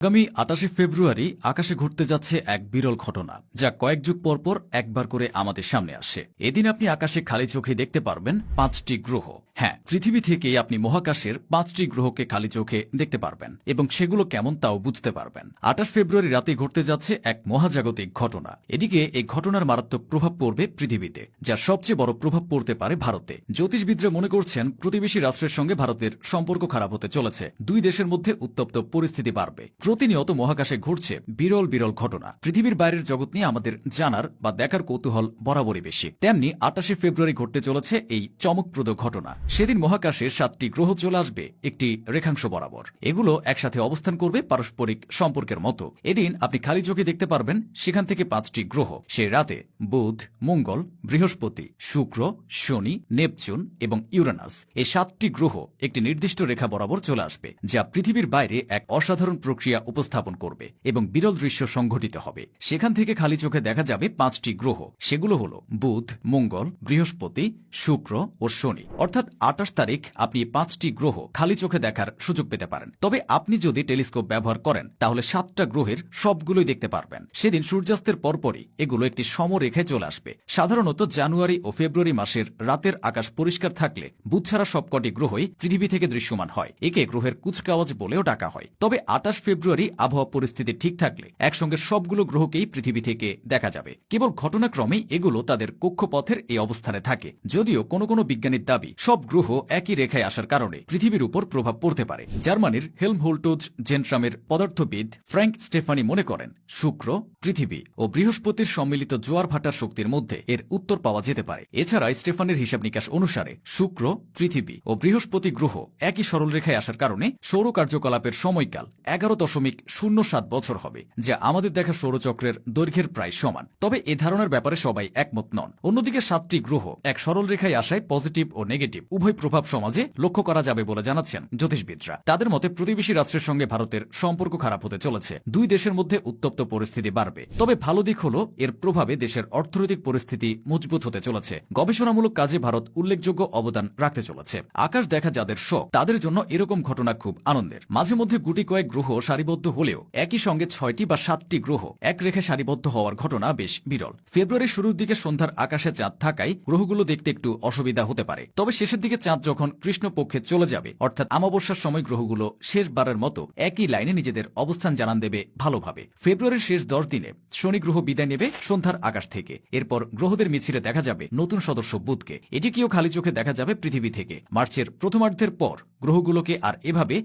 আগামী আটাশে ফেব্রুয়ারি আকাশে ঘটতে যাচ্ছে এক বিরল ঘটনা, যা কয়েক যুগ পর পর একবার করে আমাদের সামনে আসে। এদিন আপনি আকাশে খালি চোখে দেখতে পারবেন পাঁচটি গ্রহ। হ্যাঁ পৃথিবী থেকে আপনি মহাকাশের পাঁচটি গ্রহকে খালি চোখে দেখতে পারবেন এবং সেগুলো কেমন তাও বুঝতে পারবেন। আঠাশ ফেব্রুয়ারি রাতে ঘটতে যাচ্ছে এক মহাজাগতিক ঘটনা। এদিকে এই ঘটনার মারাত্মক প্রভাব পড়বে পৃথিবীতে, যার সবচেয়ে বড় প্রভাব পড়তে পারে ভারতে। জ্যোতিষবিদরা মনে করছেন, প্রতিবেশী রাষ্ট্রের সঙ্গে ভারতের সম্পর্ক খারাপ হতে চলেছে। দুই দেশের মধ্যে উত্তপ্ত পরিস্থিতি বাড়বে। প্রতিনিয়ত মহাকাশে ঘটছে বিরল বিরল ঘটনা। পৃথিবীর বাইরের জগৎ নিয়ে আমাদের জানার বা দেখার কৌতূহল বরাবরই বেশি। তেমনি আটাশে ফেব্রুয়ারি ঘটতে চলেছে এই চমকপ্রদ ঘটনা। সেদিন মহাকাশে সাতটি গ্রহ চলে আসবে, একটি রেখাংশ বরাবর। এগুলো একসাথে অবস্থান করবে পারস্পরিক সম্পর্কের মতো। এদিন আপনি খালি চোখে দেখতে পারবেন সেখান থেকে পাঁচটি গ্রহ। সে রাতে বুধ, মঙ্গল, বৃহস্পতি, শুক্র, শনি, নেপচুন এবং ইউরানাস। এই সাতটি গ্রহ একটি নির্দিষ্ট রেখা বরাবর চলে আসবে, যা পৃথিবীর বাইরে এক অসাধারণ প্রক্রিয়া উপস্থাপন করবে এবং বিরল দৃশ্য সংঘটিত হবে। সেখান থেকে খালি চোখে দেখা যাবে পাঁচটি গ্রহ। সেগুলো হল বুধ, মঙ্গল, বৃহস্পতি, শুক্র ও শনি। অর্থাৎ আঠাশ তারিখ আপনি পাঁচটি গ্রহ খালি চোখে দেখার সুযোগ পেতে পারেন। তবে আপনি যদি টেলিস্কোপ ব্যবহার করেন, তাহলে সাতটা গ্রহের সবগুলোই দেখতে পারবেন। সেদিন সূর্যাস্তের পরপরই এগুলো একটি সমরেখে চলে আসবে। সাধারণত জানুয়ারি ও ফেব্রুয়ারি মাসের রাতের আকাশ পরিষ্কার থাকলে বুধ ছাড়া সবকটি গ্রহই পৃথিবী থেকে দৃশ্যমান হয়। একে গ্রহের কুচকাওয়াজ বলেও ডাকা হয়। তবে আটাশ ফেব্রুয়ারি আবহাওয়া পরিস্থিতি ঠিক থাকলে একসঙ্গে সবগুলো গ্রহকেই পৃথিবী থেকে দেখা যাবে। কেবল ঘটনাক্রমেই এগুলো তাদের কক্ষপথের এই অবস্থানে থাকে। যদিও কোনো কোনো বিজ্ঞানীর দাবি, সব গ্রহ একই রেখায় আসার কারণে পৃথিবীর উপর প্রভাব পড়তে পারে। জার্মানির হেলম হোল্টোজ জেন্ট্রামের পদার্থবিদ ফ্র্যাঙ্ক স্টেফানি মনে করেন, শুক্র, পৃথিবী ও বৃহস্পতির সম্মিলিত জোয়ার ভাটার শক্তির মধ্যে এর উত্তর পাওয়া যেতে পারে। এছাড়া স্টেফানের হিসাব নিকাশ অনুসারে শুক্র, পৃথিবী ও বৃহস্পতি গ্রহ একই সরলরেখায় আসার কারণে সৌর কার্যকলাপের সময়কাল এগারো দশমিক শূন্য সাত বছর হবে, যা আমাদের দেখা সৌরচক্রের দৈর্ঘ্যের প্রায় সমান। তবে এ ধারণার ব্যাপারে সবাই একমত নন। অন্যদিকে সাতটি গ্রহ এক সরল রেখায় আসায় পজিটিভ ও নেগেটিভ উভয় প্রভাব সমাজে লক্ষ্য করা যাবে বলে জানাচ্ছেন জ্যোতিষবিদরা। তাদের মতে প্রতিবেশী রাষ্ট্রের সঙ্গে ভারতের সম্পর্ক খারাপ হতে চলেছে। দুই দেশের মধ্যে উত্তপ্ত পরিস্থিতি বাড়বে। তবে ভালো দিক হল, এর প্রভাবে দেশের অর্থনৈতিক পরিস্থিতি মজবুত হতে চলেছে। গবেষণামূলক কাজে ভারত উল্লেখযোগ্য অবদান রাখতে চলেছে। আকাশ দেখা যাদের শখ, তাদের জন্য এরকম ঘটনা খুব আনন্দের। মাঝে মধ্যে গুটি কয়েক গ্রহ সারিবদ্ধ হলেও একই সঙ্গে ছয়টি বা সাতটি গ্রহ এক রেখে সারিবদ্ধ হওয়ার ঘটনা বেশ বিরল। ফেব্রুয়ারির শুরুর দিকে সন্ধ্যার আকাশে চাঁদ থাকায় গ্রহগুলো দেখতে একটু অসুবিধা হতে পারে। তবে শেষের দিকে চাঁদ যখন কৃষ্ণপক্ষে চলে যাবে, অর্থাৎ আমাবস্যার সময় গ্রহগুলো শেষবারের মতো একই লাইনে নিজেদের অবস্থান জানান দেবে ভালোভাবে। ফেব্রুয়ারির শেষ দশ দিনে শনি গ্রহ বিদায় নেবে সন্ধ্যার আকাশ থেকে। এরপর গ্রহদের মিছিলে দেখা যাবে নতুন সদস্য বুধকে। এটিকেও খালি চোখে দেখা যাবে পৃথিবী থেকে। মার্চের প্রথমার্ধের পর গ্রহগুলোকে আর এভাবে